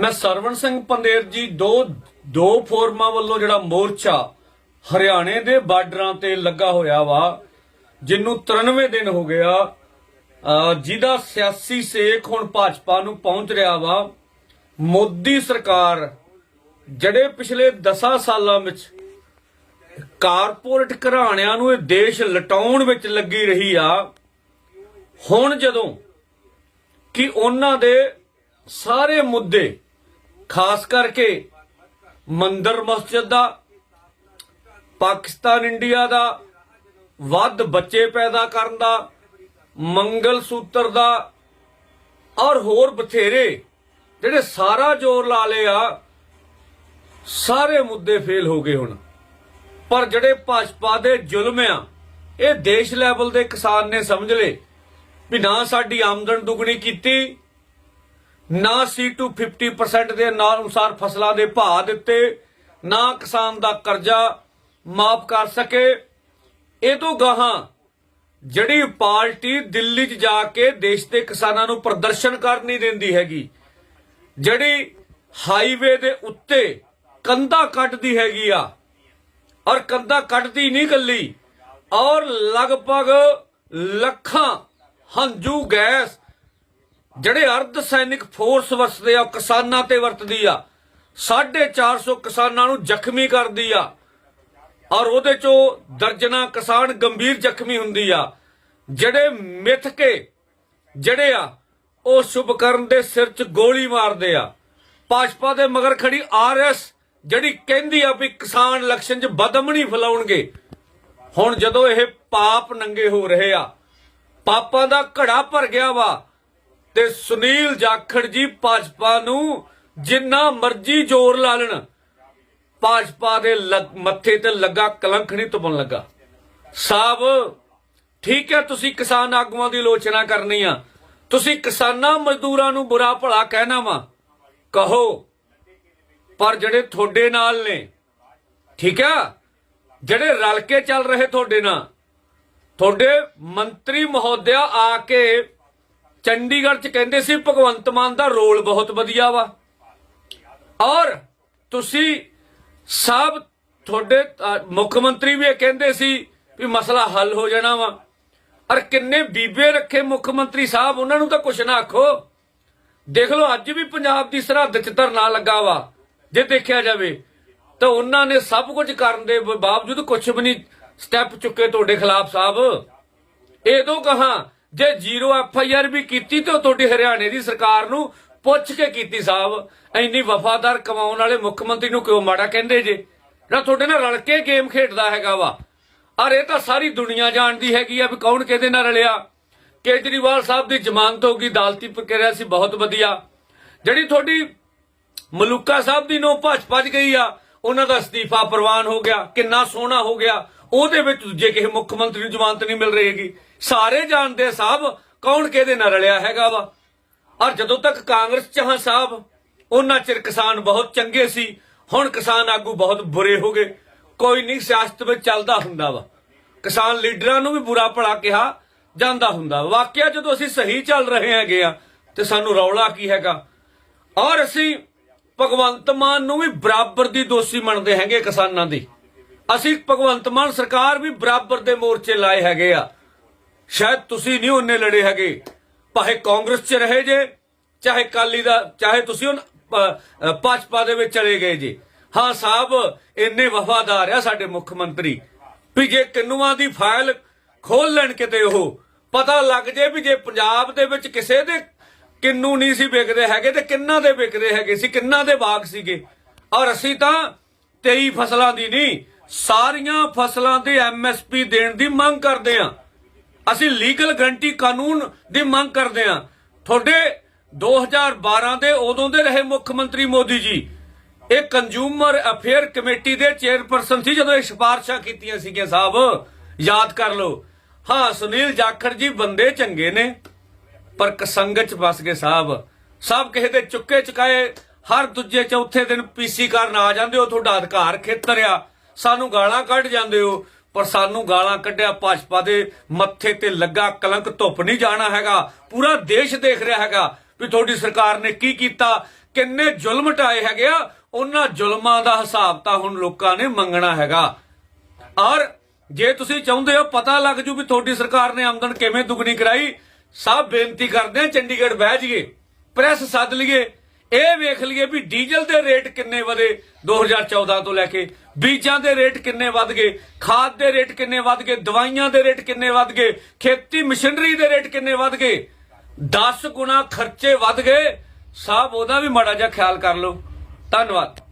ਮੈਂ ਸਰਵਣ ਸਿੰਘ ਪੰਦੇਰ ਜੀ ਦੋ ਦੋ ਫੋਰਮਾਂ ਵੱਲੋਂ ਜਿਹੜਾ ਮੋਰਚਾ ਹਰਿਆਣੇ ਦੇ ਬਾਰਡਰਾਂ ਤੇ ਲੱਗਾ ਹੋਇਆ ਵਾ ਜਿਹਨੂੰ 93 ਦਿਨ ਹੋ ਗਿਆ ਜਿਹਦਾ ਸਿਆਸੀ ਸੇਖ ਹੁਣ ਭਾਜਪਾ ਨੂੰ ਪਹੁੰਚ ਰਿਹਾ ਵਾ, ਮੋਦੀ ਸਰਕਾਰ ਜਿਹੜੇ ਪਿਛਲੇ 10 ਸਾਲਾਂ ਵਿੱਚ ਕਾਰਪੋਰੇਟ ਘਰਾਣਿਆਂ ਨੂੰ ਇਹ ਦੇਸ਼ ਲਟਾਉਣ ਵਿੱਚ ਲੱਗੀ ਰਹੀ ਆ, ਹੁਣ ਜਦੋਂ ਕਿ ਉਹਨਾਂ ਦੇ ਸਾਰੇ ਮੁੱਦੇ ਖਾਸ ਕਰਕੇ ਮੰਦਰ ਮਸਜਿਦ ਦਾ, ਪਾਕਿਸਤਾਨ ਇੰਡੀਆ ਦਾ, ਵੱਧ ਬੱਚੇ ਪੈਦਾ ਕਰਨ ਦਾ, ਮੰਗਲ ਸੂਤਰ ਦਾ ਔਰ ਹੋਰ ਬਥੇਰੇ ਜਿਹੜੇ ਸਾਰਾ ਜ਼ੋਰ ਲਾ ਲਿਆ ਸਾਰੇ ਮੁੱਦੇ ਫੇਲ ਹੋ ਗਏ ਹੁਣ। ਪਰ ਜਿਹੜੇ ਭਾਜਪਾ ਦੇ ਜ਼ੁਲਮ ਆ, ਇਹ ਦੇਸ਼ ਲੈਵਲ ਦੇ ਕਿਸਾਨ ਨੇ ਸਮਝ ਲਏ ਵੀ ਨਾ ਸਾਡੀ ਆਮਦਨ ਦੁੱਗਣੀ ਕੀਤੀ ਨਾ ਸੀ ਟੂ 50% ਦੇ ਨਾਲ ਅਨੁਸਾਰ ਫਸਲਾਂ ਦੇ ਭਾਅ ਦਿੱਤੇ, ਨਾ ਕਿਸਾਨ ਦਾ ਕਰਜ਼ਾ ਮਾਫ ਕਰ ਸਕੇ। ਇਹ ਤੋਂ ਗਾਹਾਂ ਜਿਹੜੀ ਪਾਰਟੀ ਦਿੱਲੀ 'ਚ ਜਾ ਕੇ ਦੇਸ਼ ਦੇ ਕਿਸਾਨਾਂ ਨੂੰ ਪ੍ਰਦਰਸ਼ਨ ਕਰਨ ਨਹੀਂ ਦਿੰਦੀ ਹੈਗੀ, ਜਿਹੜੀ ਹਾਈਵੇ ਦੇ ਉੱਤੇ ਕੰਧਾ ਕੱਟਦੀ ਹੈਗੀ ਆ, ਔਰ ਕੰਧਾ ਕੱਟਦੀ ਨਹੀਂ ਕੱਲੀ ਔਰ ਲਗਭਗ ਲੱਖਾਂ ਹੰਝੂ ਗੈਸ ਜਿਹੜੇ ਅਰਧ ਸੈਨਿਕ ਫੋਰਸ ਵਰਤਦੇ ਆ ਕਿਸਾਨਾਂ ਤੇ ਵਰਤਦੀ ਆ। 450 ਕਿਸਾਨਾਂ ਨੂੰ ਜ਼ਖਮੀ ਕਰਦੀ ਆ। ਔਰ ਉਹਦੇ ਚੋਂ ਦਰਜਨਾ ਕਿਸਾਨ ਗੰਭੀਰ ਜ਼ਖਮੀ ਹੁੰਦੀ ਆ। ਜਿਹੜੇ ਮਿੱਥ ਕੇ ਜਿਹੜੇ ਆ, ਉਹ ਸ਼ੁਭਕਰਨ ਦੇ ਸਿਰ 'ਚ ਗੋਲੀ ਮਾਰਦੇ ਆ। ਭਾਜਪਾ ਦੇ ਮਗਰ ਖੜੀ ਆਰਐਸ ਜਿਹੜੀ ਕਹਿੰਦੀ ਆ ਵੀ ਕਿਸਾਨ ਇਲੈਕਸ਼ਨ 'ਚ ਬਦਮਣੀ ਫਲਾਉਣਗੇ। ਹੁਣ ਜਦੋਂ ਇਹ ਪਾਪ ਨੰਗੇ ਹੋ ਰਹੇ ਆ, ਪਾਪਾਂ ਦਾ ਘੜਾ ਭਰ ਗਿਆ ਵਾ ਤੇ ਸੁਨੀਲ ਜਾਖੜ ਜੀ ਭਾਜਪਾ ਨੂੰ ਜਿੰਨਾ ਮਰਜ਼ੀ ਜ਼ੋਰ ਲਾ ਲੈਣ, ਭਾਜਪਾ ਦੇ ਮੱਥੇ ਤੇ ਲੱਗਾ ਕਲੰਕ ਨਹੀਂ ਤੁਪਣ ਲੱਗਾ। ਸਾਹਿਬ ਠੀਕ ਹੈ, ਤੁਸੀਂ ਕਿਸਾਨ ਆਗੂਆਂ ਦੀ ਆਲੋਚਨਾ ਕਰਨੀ ਆ। ਤੁਸੀਂ ਕਿਸਾਨਾਂ ਮਜ਼ਦੂਰਾਂ ਨੂੰ ਬੁਰਾ ਭਲਾ ਕਹਿਣਾ ਵਾ। ਕਹੋ, ਪਰ ਜਿਹੜੇ ਤੁਹਾਡੇ ਨਾਲ ਨੇ, ਠੀਕ ਆ? ਜਿਹੜੇ ਰਲ ਕੇ ਚੱਲ ਰਹੇ ਤੁਹਾਡੇ ਨਾਲ, ਤੁਹਾਡੇ ਮੰਤਰੀ ਮਹੋਦਿਆ ਆ ਕੇ ਚੰਡੀਗੜ੍ਹ ਚ ਕਹਿੰਦੇ ਸੀ, ਭਗਵੰਤ ਮਾਨ ਦਾ ਰੋਲ ਬਹੁਤ ਵਧੀਆ ਵਾ। ਔਰ ਤੁਸੀਂ ਸਭ ਤੁਹਾਡੇ ਮੁੱਖ ਮੰਤਰੀ ਵੀ ਇਹ ਕਹਿੰਦੇ ਸੀ ਵੀ ਮਸਲਾ ਹੱਲ ਹੋ ਜਾਣਾ ਵਾ। ਔਰ ਕਿੰਨੇ ਬੀਬੇ ਰੱਖੇ ਮੁੱਖ ਮੰਤਰੀ ਸਾਹਿਬ, ਉਹਨਾਂ ਨੂੰ ਤਾਂ ਕੁਛ ਨਾ ਆਖੋ। ਦੇਖ ਲਓ, ਅੱਜ ਵੀ ਪੰਜਾਬ ਦੀ ਸਰਹੱਦ 'ਚ ਧਰਨਾ ਲੱਗਾ ਵਾ, ਜੇ ਦੇਖਿਆ ਜਾਵੇ, ਤਾਂ ਉਹਨਾਂ ਨੇ ਸਭ ਕੁਝ ਕਰਨ ਦੇ ਬਾਵਜੂਦ ਕੁਝ ਵੀ ਨਹੀਂ, ਸਟੈਪ ਚੁੱਕੇ ਤੁਹਾਡੇ ਖਿਲਾਫ ਸਾਹਿਬ। ਇਹਦੋਂ ਕਹਾ ਜੇ ਜ਼ੀਰੋ ਐਫ ਆਈ ਆਰ ਵੀ ਕੀਤੀ ਤਾਂ ਤੁਹਾਡੀ ਹਰਿਆਣੇ ਦੀ ਸਰਕਾਰ ਨੂੰ ਪੁੱਛ ਕੇ ਕੀਤੀ ਸਾਹਿਬ, ਇੰਨੀ ਵਫਾਦਾਰ ਕਮਾਉਣ ਵਾਲੇ ਮੁੱਖ ਮੰਤਰੀ ਨੂੰ ਕਿਉਂ ਮਾੜਾ ਕਹਿੰਦੇ ਜੇ? ਜਿਹੜਾ ਤੁਹਾਡੇ ਨਾਲ ਰਲ ਕੇ ਗੇਮ ਖੇਡਦਾ ਹੈਗਾ ਵਾ। ਔਰ ਇਹ ਤਾਂ ਸਾਰੀ ਦੁਨੀਆ ਜਾਣਦੀ ਹੈਗੀ ਆ ਵੀ ਕੌਣ ਕਿਹਦੇ ਨਾਲ ਰਲਿਆ। ਕੇਜਰੀਵਾਲ ਸਾਹਿਬ ਦੀ ਜ਼ਮਾਨਤ ਹੋ ਗਈ, ਅਦਾਲਤੀ ਪ੍ਰਕਿਰਿਆ ਸੀ ਬਹੁਤ ਵਧੀਆ। ਜਿਹੜੀ ਤੁਹਾਡੀ ਮਲੂਕਾ ਸਾਹਿਬ ਦੀ ਨੋ ਭੱਜ ਭੱਜ ਗਈ ਆ, ਉਹਨਾਂ ਦਾ ਅਸਤੀਫਾ ਪ੍ਰਵਾਨ ਹੋ ਗਿਆ, ਕਿੰਨਾ ਸੋਹਣਾ ਹੋ ਗਿਆ। ਉਹਦੇ ਵਿੱਚ ਦੂਜੇ ਕਿਸੇ ਮੁੱਖ ਮੰਤਰੀ ਨੂੰ ਜ਼ਮਾਨਤ ਨਹੀਂ ਮਿਲ ਰਹੀ ਹੈਗੀ ਸਾਰੇ ਜਾਣਦੇ ਆ ਸਾਹਿਬ ਕੌਣ ਕਿਹਦੇ ਨਾਲ ਰਲਿਆ ਹੈਗਾ ਵਾ। ਔਰ ਜਦੋਂ ਤੱਕ ਕਾਂਗਰਸ ਚ ਹਾਂ ਸਾਹਿਬ, ਉਹਨਾਂ ਚਿਰ ਕਿਸਾਨ ਬਹੁਤ ਚੰਗੇ ਸੀ, ਹੁਣ ਕਿਸਾਨ ਆਗੂ ਬਹੁਤ ਬੁਰੇ ਹੋ ਗਏ। ਕੋਈ ਨਹੀਂ, ਸਿਆਸਤ ਵਿੱਚ ਚੱਲਦਾ ਹੁੰਦਾ ਵਾ। ਕਿਸਾਨ ਲੀਡਰਾਂ ਨੂੰ ਵੀ ਬੁਰਾ ਭਲਾ ਕਿਹਾ ਜਾਂਦਾ ਹੁੰਦਾ ਵਾਕਿਆ ਜਦੋਂ ਅਸੀਂ ਸਹੀ ਚੱਲ ਰਹੇ ਹੈਗੇ ਆ, ਤੇ ਸਾਨੂੰ ਰੌਲਾ ਕੀ ਹੈਗਾ? ਔਰ ਅਸੀਂ ਭਗਵੰਤ ਮਾਨ ਨੂੰ ਵੀ ਬਰਾਬਰ ਦੀ ਦੋਸ਼ੀ ਮੰਨਦੇ ਹੈਗੇ ਕਿਸਾਨਾਂ ਦੀ। ਅਸੀਂ ਭਗਵੰਤ ਮਾਨ ਸਰਕਾਰ ਵੀ ਬਰਾਬਰ ਦੇ ਮੋਰਚੇ ਲਾਏ ਹੈਗੇ ਆ। ਸ਼ਾਇਦ ਤੁਸੀਂ ਨਹੀਂ ਉਹਨੇ ਲੜੇ ਹੈਗੇ। ਭਾਵੇਂ ਕਾਂਗਰਸ 'ਚ ਰਹੇ ਜੇ, ਚਾਹੇ ਕਾਲੀ ਦਾ, ਚਾਹੇ ਤੁਸੀਂ ਉਹ ਭਾਜਪਾ ਦੇ ਵਿੱਚ ਚਲੇ ਗਏ ਜੀ। ਹਾਂ ਸਾਹਿਬ, ਇੰਨੇ ਵਫਾਦਾਰ ਆ ਸਾਡੇ ਮੁੱਖ ਮੰਤਰੀ। ਵੀ ਜੇ ਕਿੰਨੂਆਂ ਦੀ ਫਾਈਲ ਖੋਲ ਲੈਣ ਕਿਤੇ ਉਹ, ਪਤਾ ਲੱਗ ਜੇ ਵੀ ਜੇ ਪੰਜਾਬ ਦੇ ਵਿੱਚ ਕਿਸੇ ਦੇ ਕਿੰਨੂ ਨਹੀਂ ਸੀ ਵਿਕਦੇ ਹੈਗੇ ਤੇ ਕਿੰਨਾ ਦੇ ਵਿਕਦੇ ਹੈਗੇ ਸੀ, ਕਿੰਨਾ ਦੇ ਬਾਗ ਸੀਗੇ। ਔਰ ਅਸੀਂ ਤਾਂ 23 ਫਸਲਾਂ ਦੀ ਨਹੀਂ ਸਾਰੀਆਂ ਫਸਲਾਂ ਦੀ ਐਮਐਸਪੀ ਦੇਣ ਦੀ ਮੰਗ ਕਰਦੇ ਆ ਅਸੀਂ ਲੀਗਲ ਗਰੰਟੀ ਕਾਨੂੰਨ ਦੀ ਮੰਗ ਕਰਦੇ ਆਂ ਤੁਹਾਡੇ 2012 ਦੇ ਉਦੋਂ ਦੇ ਰਹੇ ਮੁੱਖ ਮੰਤਰੀ ਮੋਦੀ ਜੀ, ਇਹ ਕੰਜ਼ਿਊਮਰ ਅਫੇਅਰ ਕਮੇਟੀ ਦੇ ਚੇਅਰਪਰਸਨ ਸੀ ਜਦੋਂ ਇਹ ਸਿਫਾਰਸ਼ਾਂ ਕੀਤੀਆਂ ਸੀਗੀਆਂ ਸਾਹਿਬ। ਯਾਦ ਕਰ ਲਓ। ਹਾਂ, ਸੁਨੀਲ ਜਾਖੜ ਜੀ ਬੰਦੇ ਚੰਗੇ ਨੇ, ਪਰ ਕਸੰਗਤ ਚ ਫਸ ਗਏ ਸਾਹਿਬ। ਸਭ ਕਿਸੇ ਦੇ ਚੁੱਕੇ ਚੁਕਾਏ, ਹਰ ਦੂਜੇ ਚੌਥੇ ਦਿਨ ਪੀਸੀ ਕਰਨ ਆ ਜਾਂਦੇ ਹੋ ਤੁਹਾਡਾ ਅਧਿਕਾਰ ਖੇਤਰ ਆ। ਸਾਨੂੰ ਗਾਲਾਂ ਕੱਢ ਜਾਂਦੇ ਹੋ, ਪਰ ਸਾਨੂੰ ਗਾਲਾਂ ਕੱਢਿਆ ਭਾਜਪਾ ਦੇ ਮੱਥੇ ਤੇ ਲੱਗਾ ਕਲੰਕ, ਧੁੱਪ ਨਹੀਂ ਜਾਣਾ ਹੈਗਾ। ਪੂਰਾ ਦੇਸ਼ ਦੇਖ ਰਿਹਾ ਹੈਗਾ ਵੀ ਤੁਹਾਡੀ ਸਰਕਾਰ ਨੇ ਕੀ ਕੀਤਾ। ਕਿੰਨੇ ਜ਼ੁਲਮ ਟਾਏ ਹੈਗੇ ਆ, ਉਹਨਾਂ ਜ਼ੁਲਮਾਂ ਦਾ ਹਿਸਾਬ ਤਾਂ ਹੁਣ ਲੋਕਾਂ ਨੇ ਮੰਗਣਾ ਹੈਗਾ। ਔਰ ਜੇ ਤੁਸੀਂ ਚਾਹੁੰਦੇ ਹੋ, ਪਤਾ ਲੱਗ ਜੂ ਵੀ ਤੁਹਾਡੀ ਸਰਕਾਰ ਨੇ ਆਮਦਨ ਕਿਵੇਂ ਦੁੱਗਣੀ ਕਰਾਈ। ਸਭ ਬੇਨਤੀ ਕਰਦੇ ਆ ਚੰਡੀਗੜ੍ਹ ਬਹਿ ਜਾਈਏ, ਪ੍ਰੈਸ ਸੱਦ ਲਈਏ। ਇਹ ਵੇਖ ਲਈਏ ਵੀ ਡੀਜ਼ਲ ਦੇ ਰੇਟ ਕਿੰਨੇ ਵਧੇ 2014 ਤੋਂ ਲੈ ਕੇ। ਬੀਜਾਂ ਦੇ ਰੇਟ ਕਿੰਨੇ ਵੱਧ ਗਏ, ਖਾਦ ਦੇ ਰੇਟ ਕਿੰਨੇ ਵੱਧ ਗਏ, ਦਵਾਈਆਂ ਦੇ ਰੇਟ ਕਿੰਨੇ ਵੱਧ ਗਏ, ਖੇਤੀ ਮਸ਼ੀਨਰੀ ਦੇ ਰੇਟ ਕਿੰਨੇ ਵੱਧ ਗਏ 10 ਗੁਣਾ ਖਰਚੇ ਵੱਧ ਗਏ। ਸਾਹਿਬ ਉਹਦਾ ਵੀ ਮਾੜਾ ਜਿਹਾ ਖਿਆਲ ਕਰ ਲਓ। ਧੰਨਵਾਦ।